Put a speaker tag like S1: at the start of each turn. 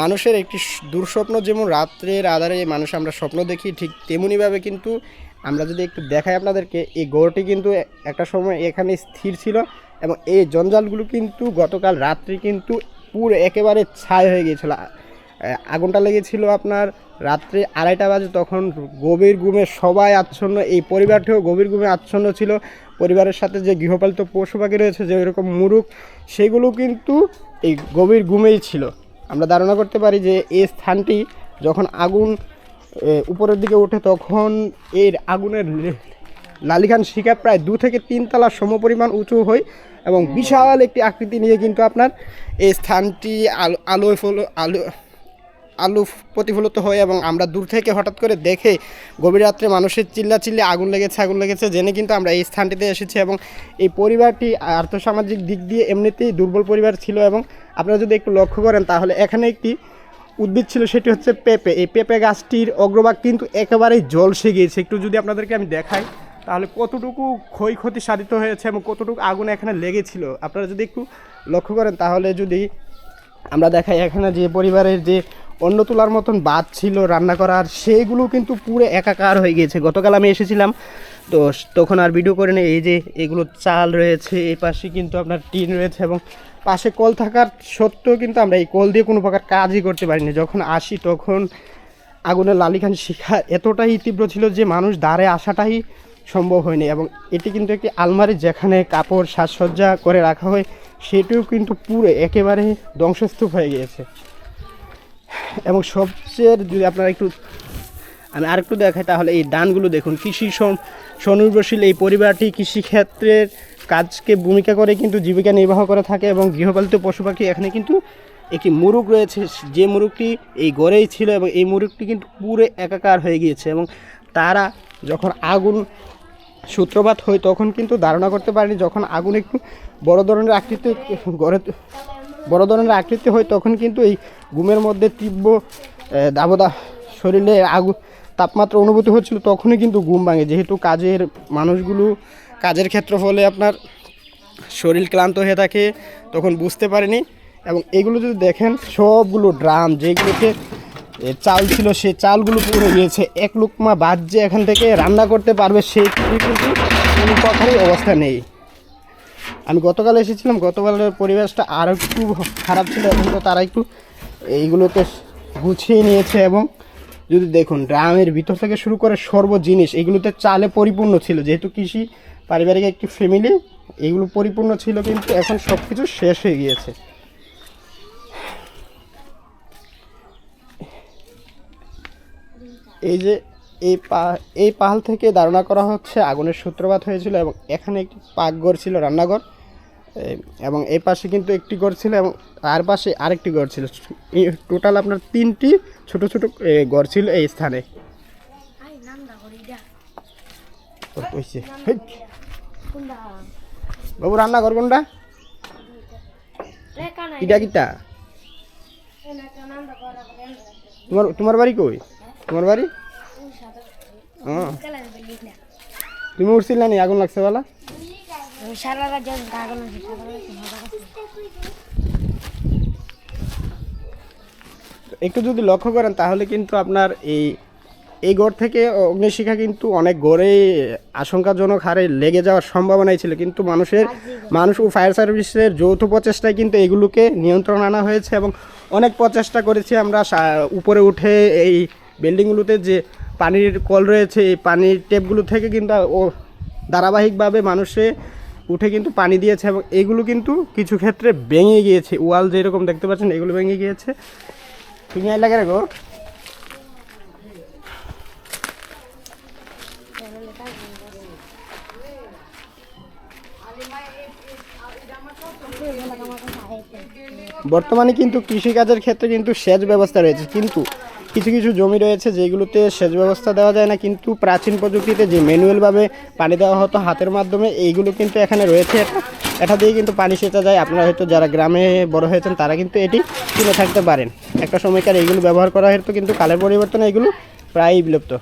S1: মানুষের একটি দুঃস্বপ্ন যেমন রাত্রের আধারে মানুষ আমরা স্বপ্ন দেখি, ঠিক তেমনিভাবে কিন্তু আমরা যদি একটু দেখাই আপনাদেরকে, এই গড়টি কিন্তু একটা সময় এখানে স্থির ছিল এবং এই জঞ্জালগুলো কিন্তু গতকাল রাত্রি কিন্তু পুরো একেবারে ছাই হয়ে গিয়েছিল। আগুনটা লেগেছিল আপনার রাত্রে আড়াইটা বাজে তখন গভীর গুমে সবাই আচ্ছন্ন, এই পরিবারটিও গভীর গুমে আচ্ছন্ন ছিল। পরিবারের সাথে যে গৃহপালিত পশু পাখি রয়েছে, যে এরকম মুরুখ, সেগুলো কিন্তু এই গভীর গুমেই ছিল। আমরা ধারণা করতে পারি যে এই স্থানটি যখন আগুন উপরের দিকে ওঠে তখন এর আগুনের লালিখান শিকা প্রায় দু থেকে তিন তলা সমপরিমাণ উঁচু হয় এবং বিশাল একটি আকৃতি নিয়ে কিন্তু আপনার এই স্থানটি আলো, আলোয় ফলো, আলো আলু প্রতিফলিত হয় এবং আমরা দূর থেকে হঠাৎ করে দেখে গভীর রাত্রে মানুষের চিল্লা চিল্লে আগুন লেগেছে আগুন লেগেছে জেনে কিন্তু আমরা এই স্থানটিতে এসেছি এবং এই পরিবারটি আর্থসামাজিক দিক দিয়ে এমনিতেই দুর্বল পরিবার ছিল এবং আপনারা যদি একটু লক্ষ্য করেন তাহলে এখানে একটি উদ্ভিদ ছিল, সেটি হচ্ছে পেঁপে। এই পেঁপে গাছটির অগ্রভাগ কিন্তু একেবারেই জলসে গিয়েছে। একটু যদি আপনাদেরকে আমি দেখাই, তাহলে কতটুকু ক্ষয়ক্ষতি সাধিত হয়েছে এবং কতটুকু আগুন এখানে লেগেছিল, আপনারা যদি একটু লক্ষ্য করেন তাহলে যদি আমরা দেখাই এখানে যে পরিবারের যে অন্য তোলার মতন বাদ ছিল, রান্না করার সেইগুলো কিন্তু পুরো একাকার হয়ে গিয়েছে। গতকাল আমি এসেছিলাম, তো তখন আর ভিডিও করে নেই এই যে এগুলো চাল রয়েছে, এই পাশে কিন্তু আপনার টিন রয়েছে এবং পাশে কল থাকার সত্ত্বেও কিন্তু আমরা এই কল দিয়ে কোনো প্রকার কাজই করতে পারিনি। যখন আসি তখন আগুনের লালিখান শিখা এতটাই তীব্র ছিল যে মানুষ দাঁড়ে আসাটাই সম্ভব হয়নি এবং এটি কিন্তু একটি আলমারি যেখানে কাপড় সাজসজ্জা করে রাখা হয়, সেটিও কিন্তু পুরো একেবারে ধ্বংসস্তূপ হয়ে গিয়েছে। এবং সবচেয়ে যদি আপনারা একটু আমি আরেকটু দেখাই, তাহলে এই ধানগুলো দেখুন। কৃষি স্বনির্ভরশীল এই পরিবারটি কৃষিক্ষেত্রের কাজকে ভূমিকা করে, কিন্তু জীবিকা নির্বাহ করে থাকে এবং গৃহপালিত পশু পাখি এখানে কিন্তু একটি মুরুগ রয়েছে। যে মুরুগটি এই গড়েই ছিল এবং এই মুরুগটি কিন্তু পুরো একাকার হয়ে গিয়েছে এবং তারা যখন আগুন সূত্রপাত হয়, তখন কিন্তু ধারণা করতে পারেনি, যখন আগুন একটু বড় ধরনের আকৃতি গড়ে বড় ধরনের আকৃতি হয় তখন কিন্তু এই ঘুমের মধ্যে তীব্র আহ, দাবদাহ শরীরে আগু তাপমাত্রা অনুভূতি হচ্ছিল তখনই কিন্তু ঘুম ভাঙে। যেহেতু কাজের মানুষগুলো কাজের ক্ষেত্র ফলে আপনার শরীর ক্লান্ত হয়ে থাকে তখন বুঝতে পারেনি। এবং এগুলো যদি দেখেন সবগুলো ড্রাম যেগুলোতে এ, চাল ছিল সেই চালগুলো পুরো গিয়েছে। এক লুকমা বাদ যে এখান থেকে রান্না করতে পারবে সেই কিন্তু কোনো কথারই অবস্থা নেই। আমি গতকাল এসেছিলাম, গতকালের পরিবেশটা আরও একটু খারাপ ছিল, এখন তো তারা একটু এইগুলোকে গুছিয়ে নিয়েছে এবং যদি দেখুন গ্রামের ভিতর থেকে শুরু করে সর্ব জিনিস, এগুলোতে চালে পরিপূর্ণ ছিল। যেহেতু কৃষি পারিবারিক একটি ফ্যামিলি এগুলো পরিপূর্ণ ছিল কিন্তু এখন সব কিছু শেষ হয়ে গিয়েছে। এই যে এই এই পাহাল থেকে ধারণা করা হচ্ছে আগুনের সূত্রপাত হয়েছিল এবং এখানে একটি পাকঘর ছিল রান্নাঘর। এবং এই পাশে কিন্তু একটি ঘর ছিল এবং তার পাশে আরেকটি ঘর ছিল। টোটাল আপনার তিনটি ছোট ছোট ঘর ছিল এই স্থানে। বাবু, রান্নাঘর কোনটা? কিটা কিটা? তোমার তোমার বাড়ি কই? তোমার বাড়ি? তুমি উঠছিল নি আগুন লাগছে বলা? একটু যদি লক্ষ্য করেন, তাহলে কিন্তু আপনার এই এই গড় থেকে অগ্নিশিখা কিন্তু অনেক গড়ে আশঙ্কাজনক হারে লেগে যাওয়ার সম্ভাবনাই ছিল। কিন্তু মানুষের, মানুষ ও ফায়ার সার্ভিসের যৌথ প্রচেষ্টায় কিন্তু এগুলোকে নিয়ন্ত্রণ আনা হয়েছে এবং অনেক প্রচেষ্টা করেছি আমরা উপরে উঠে এই বিল্ডিংগুলোতে যে পানির কল রয়েছে, এই পানির টেপগুলো থেকে কিন্তু ও, ধারাবাহিকভাবে মানুষে উঠে কিন্তু পানি দিয়েছে এবং এগুলো কিন্তু কিছু ক্ষেত্রে ভেঙে গিয়েছে। ওয়াল যেরকম দেখতে পাচ্ছেন, এগুলো ভেঙে গিয়েছে। আইলা কেন গো? বর্তমানে কিন্তু কৃষিকাজের ক্ষেত্রে কিন্তু সেচ ব্যবস্থা রয়েছে। কিন্তু কিছু কিছু জমি রয়েছে যেগুলোতে সেচ ব্যবস্থা দেওয়া যায় না, কিন্তু প্রাচীন প্রযুক্তিতে যে ম্যানুয়ালভাবে পানি দেওয়া হতো হাতের মাধ্যমে, এইগুলো কিন্তু এখানে রয়েছে। এটা দিয়ে কিন্তু পানি সেচা যায়। আপনারা হয়তো যারা গ্রামে বড় হয়েছেন, তারা কিন্তু এটি কিনে থাকতে পারেন। একটা সময়কার এইগুলো ব্যবহার করা হতো, কিন্তু কালের পরিবর্তনে এগুলো প্রায়ই বিলুপ্ত।